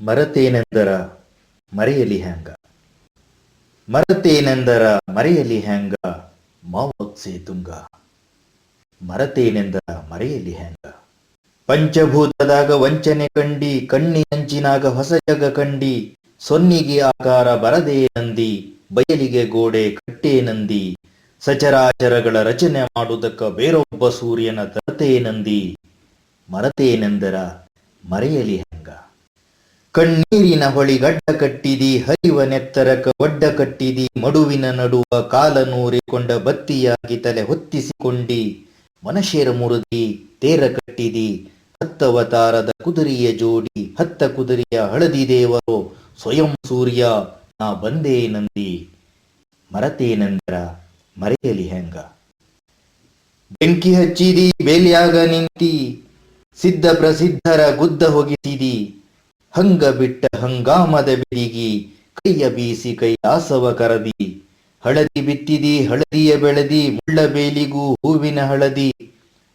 ಮರತೇನೆಂದರ ಮರೆಯಲಿ ಹ್ಯಾಂಗ? ಮರತೇನೆಂದರ ಮರೆಯಲಿ ಹ್ಯಾಂಗ? ಮಾವಕ್ಸೆ ತುಂಗ. ಮರತೇನೆಂದರ ಮರೆಯಲಿ ಹ್ಯಾಂಗ? ಪಂಚಭೂತದಾಗ ವಂಚನೆ ಕಂಡಿ, ಕಣ್ಣಿನಂಚಿನಾಗ ಹೊಸ ಜಗ ಕಂಡಿ, ಸೊನ್ನಿಗೆ ಆಕಾರ ಬರದೇ ನಂದಿ, ಬಯಲಿಗೆ ಗೋಡೆ ಕಟ್ಟೇ ನಂದಿ, ಸಚರಾಚರಗಳ ರಚನೆ ಮಾಡುವುದಕ್ಕ ಬೇರೊಬ್ಬ ಸೂರ್ಯನ ತರತೇ ನಂದಿ. ಮರತೇನೆಂದರ ಮರೆಯಲಿ ಕಣ್ಣೀರಿನ ಹೊಳಿ ಗಡ್ಡ ಕಟ್ಟಿದಿ, ಹರಿವ ನೆತ್ತರಕ ಒಡ್ಡ ಕಟ್ಟಿದಿ, ಮಡುವಿನ ನಡುವ ಕಾಲ ನೂರಿಕೊಂಡ ಬತ್ತಿಯಾಗಿ ತಲೆ ಹೊತ್ತಿಸಿಕೊಂಡಿ, ಮನಶೇರ ಮುರುದಿ, ತೇರ ಕಟ್ಟಿದಿ ಹತ್ತವತಾರದ ಕುದುರೆಯ ಜೋಡಿ, ಹತ್ತ ಕುದುರೆಯ ಹಳದಿ ದೇವರು, ಸ್ವಯಂ ಸೂರ್ಯ, ನಾ ಬಂದೇ ನಂದಿ. ಮರತೇನಂದ್ರ ಮರೆಯಲಿ ಹೆಂಗ? ಬೆಂಕಿ ಹಚ್ಚಿದಿ, ಬೇಲಿಯಾಗ ನಿಂತಿ, ಸಿದ್ಧ ಪ್ರಸಿದ್ಧರ ಗುದ್ದ ಹೊಗಿಸಿದಿ ಹಂಗ ಬಿಟ್ಟ ಹಂಗಾಮದ ಬಿಡಿಗಿ, ಕೈಯ ಬೀಸಿ ಕೈಲಾಸವ ಕರದಿ. ಹಳದಿ ಬಿತ್ತಿದಿ, ಹಳದಿಯ ಬೆಳೆದಿ, ಮುಳ್ಳ ಬೇಲಿಗೂ ಹೂವಿನ ಹಳದಿ.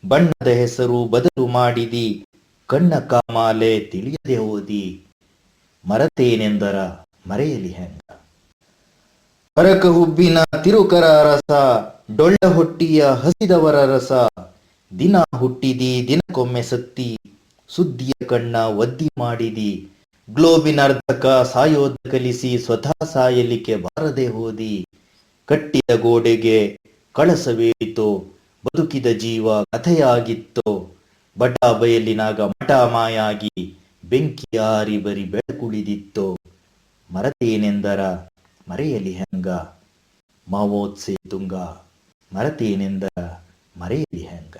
ಬಣ್ಣದ ಹೆಸರು ಬದಲು ಮಾಡಿದಿ, ಕಣ್ಣ ಕಾಮಾಲೆ ತಿಳಿಯದೆ ಓದಿ ಮರತೇನೆಂದರ ಮರೆಯಲಿ ಹೆಂಗ? ಹರಕ ಹುಬ್ಬಿನ ತಿರುಕರ ರಸ, ಡೊಳ್ಳ ಹೊಟ್ಟಿಯ ಹಸಿದವರ ರಸ. ದಿನ ಹುಟ್ಟಿದಿ, ದಿನಕ್ಕೊಮ್ಮೆ ಸತ್ತಿ. ಸುದ್ದಿಯ ಕಣ್ಣ ಒದ್ದಿ ಮಾಡಿದಿ. ಗ್ಲೋಬಿನ ಅರ್ಧಕ ಸಾಯೋದ ಕಲಿಸಿ ಸ್ವತಃ ಸಾಯಲಿಕ್ಕೆ ಬಾರದೆ ಹೋದಿ. ಕಟ್ಟಿದ ಗೋಡೆಗೆ ಕಳಸವೇರಿತೋ ಬದುಕಿದ ಜೀವ ಕಥೆಯಾಗಿತ್ತೋ. ಬಟಾ ಬಯಲಿನಾಗ ಮಾಯಾಗಿ ಬೆಂಕಿಯಾರಿ ಬರಿ ಬೆಳಕುಳಿದಿತ್ತೋ. ಮರತೇನೆಂದರ ಮರೆಯಲಿ ಹೆಂಗ? ಮಾವೋತ್ಸೆ ತುಂಗ, ಮರತೇನೆಂದರ ಮರೆಯಲಿ ಹೆಂಗ?